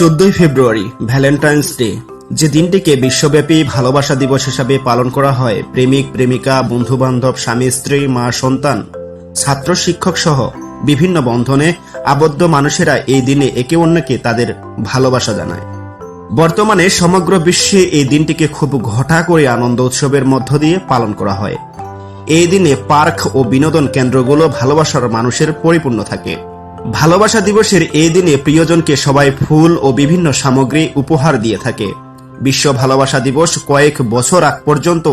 চোদ্দই ফেব্রুয়ারি Valentine's day যে দিনটিকে বিশ্বব্যাপী ভালোবাসা দিবস হিসাবে পালন করা হয়, প্রেমিক, প্রেমিকা বন্ধু বান্ধব স্বামী, স্ত্রী, মা, সন্তান, ছাত্র, শিক্ষক সহ বিভিন্ন বন্ধনে আবদ্ধ মানুষেরা এই দিনে একে অন্যকে তাদের ভালোবাসা জানায়। বর্তমানে সমগ্র বিশ্বে এই দিনটিকে খুব ঘটা করে আনন্দ উৎসবের মধ্য দিয়ে পালন করা হয়। এই দিনে পার্ক ও বিনোদন কেন্দ্রগুলো ভালোবাসার মানুষের পরিপূর্ণ থাকে। ভালোবাসা দিবসের এই দিনে প্রিয়জনকে সবাই ফুল ও বিভিন্ন সামগ্রী উপহার দিয়ে থাকে। বিশ্ব ভালোবাসা দিবস কয়েক বছর আগ পর্যন্ত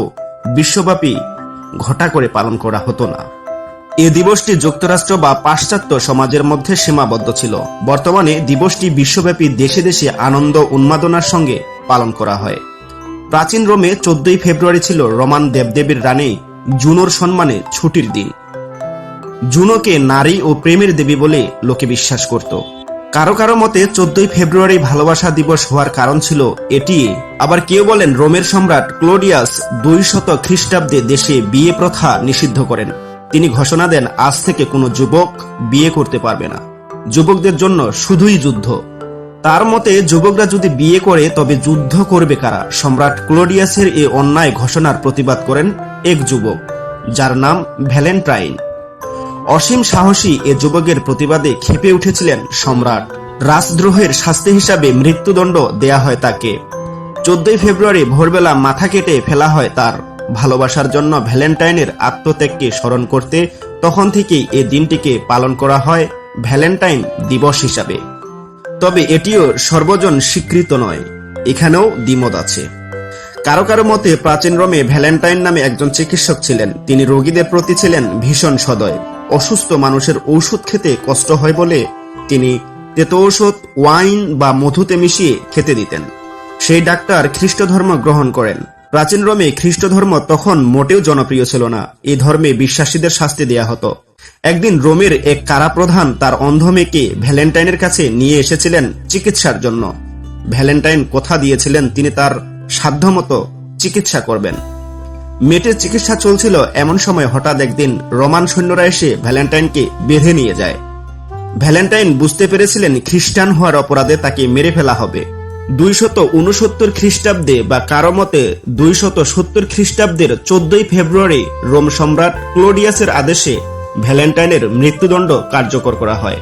বিশ্বব্যাপী ঘটা করে পালন করা হতো না। এ দিবসটি যুক্তরাষ্ট্র বা পাশ্চাত্য সমাজের মধ্যে সীমাবদ্ধ ছিল। বর্তমানে দিবসটি বিশ্বব্যাপী দেশে দেশে আনন্দ উন্মাদনার সঙ্গে পালন করা হয়। প্রাচীন রোমে চোদ্দই ফেব্রুয়ারি ছিল রোমান দেবদেবীর রানী জুনোর সম্মানে ছুটির দিন। জুনোকে নারী ও প্রেমের দেবী বলে লোকে বিশ্বাস করত। কারও কারও মতে চোদ্দই ফেব্রুয়ারি ভালোবাসা দিবস হওয়ার কারণ ছিল এটি। আবার কেউ বলেন রোমের সম্রাট ক্লোডিয়াস দুই শত খ্রিস্টাব্দে দেশে বিয়ে প্রথা নিষিদ্ধ করেন। তিনি ঘোষণা দেন, আজ থেকে কোনো যুবক বিয়ে করতে পারবে না। যুবকদের জন্য শুধুই যুদ্ধ। তার মতে, যুবকরা যদি বিয়ে করে, তবে যুদ্ধ করবে কারা? সম্রাট ক্লোডিয়াসের এ অন্যায় ঘোষণার প্রতিবাদ করেন এক যুবক, যার নাম ভ্যালেন্টাইন। অসীম সাহসী এ যুবকের প্রতিবাদে খেপে উঠেছিলেন সম্রাট। রাজদ্রোহের শাস্তি হিসাবে মৃত্যুদণ্ড দেয়া হয় তাকে। চোদ্দই ফেব্রুয়ারি ভোরবেলা মাথা কেটে ফেলা হয় তার। ভালোবাসার জন্য ভ্যালেন্টাইনের আত্মত্যাগকে স্মরণ করতে তখন থেকেই এ দিনটিকে পালন করা হয় ভ্যালেন্টাইন দিবস হিসাবে। তবে এটিও সর্বজন স্বীকৃত নয়, এখানেও দ্বিমত আছে। কারও কারও মতে প্রাচীন রোমে ভ্যালেন্টাইন নামে একজন চিকিৎসক ছিলেন। তিনি রোগীদের প্রতি ছিলেন ভীষণ সদয়। অসুস্থ মানুষের ঔষধ খেতে কষ্ট হয় বলে তিনি তেতো ঔষধ, ওয়াইন বা মধুতে মিশিয়ে খেতে দিতেন। সেই ডাক্তার খ্রিস্ট ধর্ম গ্রহণ করেন। প্রাচীন রোমে খ্রিস্ট ধর্ম তখন মোটেও জনপ্রিয় ছিল না। এ ধর্মে বিশ্বাসীদের শাস্তি দেয়া হতো। একদিন রোমের এক কারাপ্রধান তার অন্ধ মেয়েকে ভ্যালেন্টাইনের কাছে নিয়ে এসেছিলেন চিকিৎসার জন্য। ভ্যালেন্টাইন কথা দিয়েছিলেন, তিনি তার সাধ্যমতো চিকিৎসা করবেন। মেয়েটির চিকিৎসা চলছিল এমন সময় হঠাৎ একদিন রোমান সৈন্যরা এসে ভ্যালেন্টাইনকে বেঁধে নিয়ে যায়। ভ্যালেন্টাইন বুঝতে পেরেছিলেন খ্রিস্টান হওয়ার অপরাধে তাকে মেরে ফেলা হবে। দুইশত উনসত্তর খ্রিস্টাব্দে বা কারও মতে দুইশত সত্তর খ্রিস্টাব্দের চোদ্দই ফেব্রুয়ারি রোম সম্রাট ক্লোডিয়াসের আদেশে ভ্যালেন্টাইনের মৃত্যুদণ্ড কার্যকর করা হয়।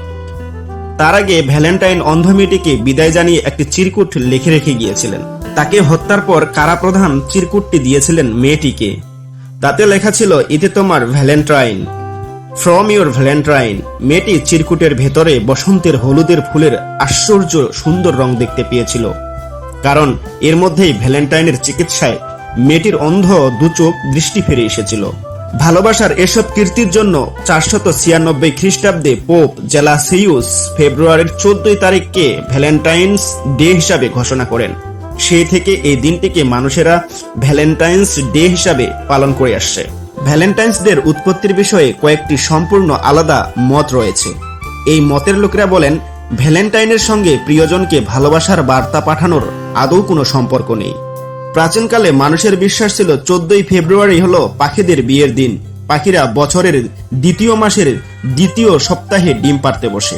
তার আগে ভ্যালেন্টাইন অন্ধ মেয়েটিকে বিদায় জানিয়ে একটি চিরকুট লিখে রেখে গিয়েছিলেন। তাকে হত্যার পর কারাপ্রধান চিরকুটটি দিয়েছিলেন মেয়েটিকে। তাতে লেখা ছিল, এতে তোমার ভ্যালেন্টাইন। From your Valentine. মেয়েটি চিরকুটের ভেতরে বসন্তের হলুদের ফুলের আশ্চর্য সুন্দর রং দেখতে পেয়েছিল। কারণ এর মধ্যেই ভ্যালেন্টাইনের চিকিৎসায় মেয়েটির অন্ধ দুচোখ দৃষ্টি ফিরে এসেছিল। ভালোবাসার এসব কীর্তির জন্য চারশত ছিয়ানব্বই খ্রিস্টাব্দে পোপ জেলা জেলাসিউস ফেব্রুয়ারির চোদ্দই তারিখকে ভ্যালেন্টাইন্স ডে হিসাবে ঘোষণা করেন। সেই থেকে এই দিনটিকে মানুষেরা ভ্যালেন্টাইন্স ডে হিসাবে পালন করে আসছে। ভ্যালেন্টাইন্স ডের উৎপত্তির বিষয়ে কয়েকটি সম্পূর্ণ আলাদা মত রয়েছে। এই মতের লোকেরা বলেন, ভ্যালেন্টাইনের সঙ্গে প্রিয়জনকে ভালোবাসার বার্তা পাঠানোর আদৌ কোনো সম্পর্ক নেই। প্রাচীনকালে মানুষের বিশ্বাস ছিল, চোদ্দই ফেব্রুয়ারি হলো পাখিদের বিয়ের দিন। পাখিরা বছরের দ্বিতীয় মাসের দ্বিতীয় সপ্তাহে ডিম পারতে বসে।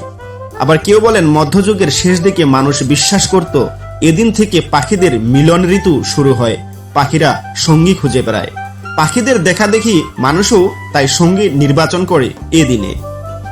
আবার কেউ বলেন, মধ্যযুগের শেষ দিকে মানুষ বিশ্বাস করত এদিন থেকে পাখিদের মিলন ঋতু শুরু হয়। পাখিরা সঙ্গী খুঁজে বেড়ায়। পাখিদের দেখা দেখি মানুষও তাই সঙ্গী নির্বাচন করে এ দিনে।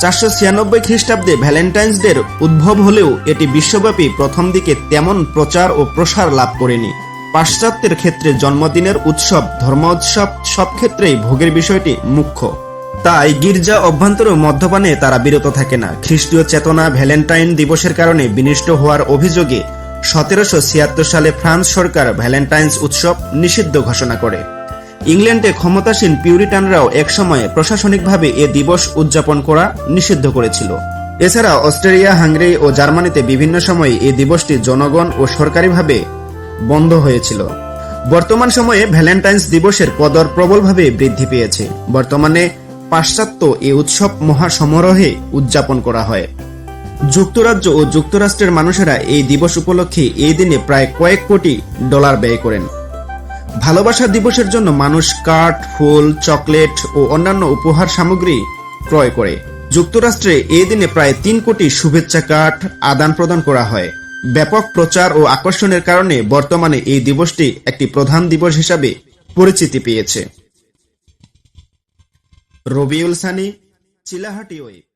চারশো ছিয়ানব্বই খ্রিস্টাব্দে ভ্যালেন্টাইন্স ডের উদ্ভব হলেও এটি বিশ্বব্যাপী প্রথম দিকে তেমন প্রচার ও প্রসার লাভ করেনি। পাশ্চাত্যের ক্ষেত্রে জন্মদিনের উৎসব ধর্ম উৎসব সব ক্ষেত্রেই ভোগের বিষয়টি মুখ্য। তাই গির্জা অভ্যন্তর মদ্যপানে তারা বিরত থাকে না। খ্রিস্টীয় চেতনা ভ্যালেন্টাইন দিবসের কারণে বিনষ্ট হওয়ার অভিযোগে সতেরোশো ছিয়াত্তর সালে ফ্রান্স সরকার ভ্যালেন্টাইন্স উৎসব নিষিদ্ধ ঘোষণা করে। ইংল্যান্ডে ক্ষমতাসীন পিউরিটানরাও একসময় প্রশাসনিকভাবে এ দিবস উদযাপন করা নিষিদ্ধ করেছিল। এছাড়া অস্ট্রেলিয়া, হাঙ্গেরি ও জার্মানিতে বিভিন্ন সময়ে এই দিবসটি জনগণ ও সরকারিভাবে বন্ধ হয়েছিল। বর্তমান সময়ে ভ্যালেন্টাইন্স দিবসের কদর প্রবলভাবে বৃদ্ধি পেয়েছে। বর্তমানে পাশ্চাত্য এই উৎসব মহাসমারোহে উদযাপন করা হয়। যুক্তরাজ্য ও যুক্তরাষ্ট্রের মানুষেরা এই দিবস উপলক্ষে এই দিনে প্রায় কয়েক কোটি ডলার ব্যয় করেন। ভালোবাসা দিবসের জন্য মানুষ কাঠ, ফুল, চকলেট ও অন্যান্য উপহার সামগ্রী ক্রয় করে। যুক্তরাষ্ট্রে এই দিনে প্রায় তিন কোটি শুভেচ্ছা কাঠ আদান প্রদান করা হয়। ব্যাপক প্রচার ও আকর্ষণের কারণে বর্তমানে এই দিবসটি একটি প্রধান দিবস হিসাবে পরিচিতি পেয়েছে। রবিউল সানি চিলাহাটি ওয়েব